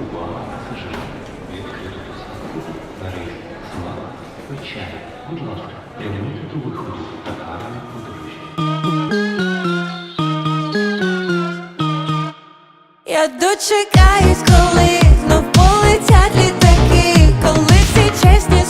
Увага пасажирів. Відкрито посадку. На рейс Слава. Печаль. Будь ласка, прямуйте до виходу та гарної подорожі. Я дочекаюсь, коли знов полетять літаки, коли всі чесні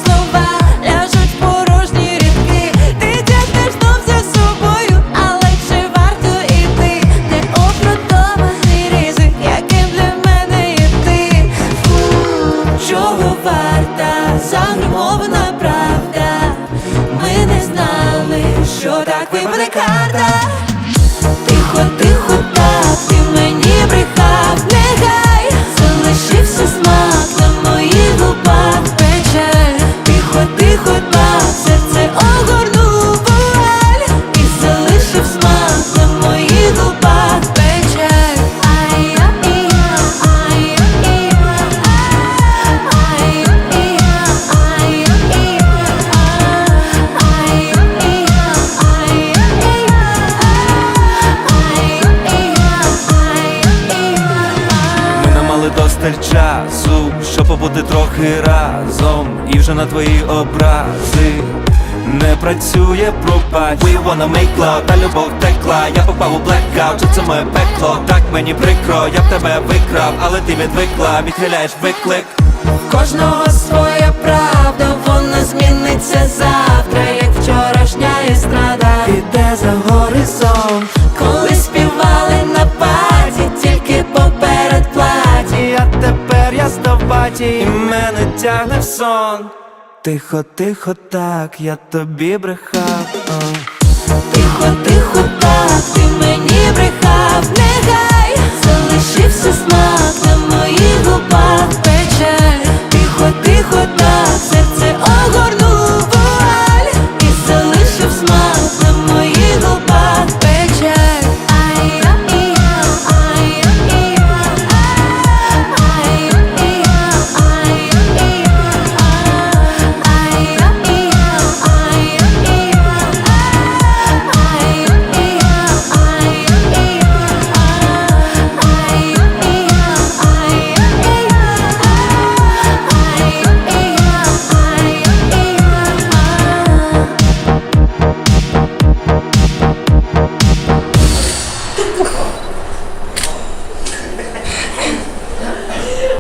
варта загримована правда? Ми не знали, що так випаде карта. Мали часу, щоб побути трохи разом, і вже на твої образи не працює пропасть. We wanna make love, та любов текла, я попав у blackout, це моє пекло, так мені прикро, я б тебе викрав, але ти відвикла, відхиляєш виклик. Кожного своя правда, вона зміниться завтра, як вчорашня естрада. Іде за горизонт, коли співали на паті, тільки поперед я здобаті і мене тягне в сон. Тихо, тихо, так, я тобі брехав. Тихо, тихо, так, ти мені брехав, нехай залишився смак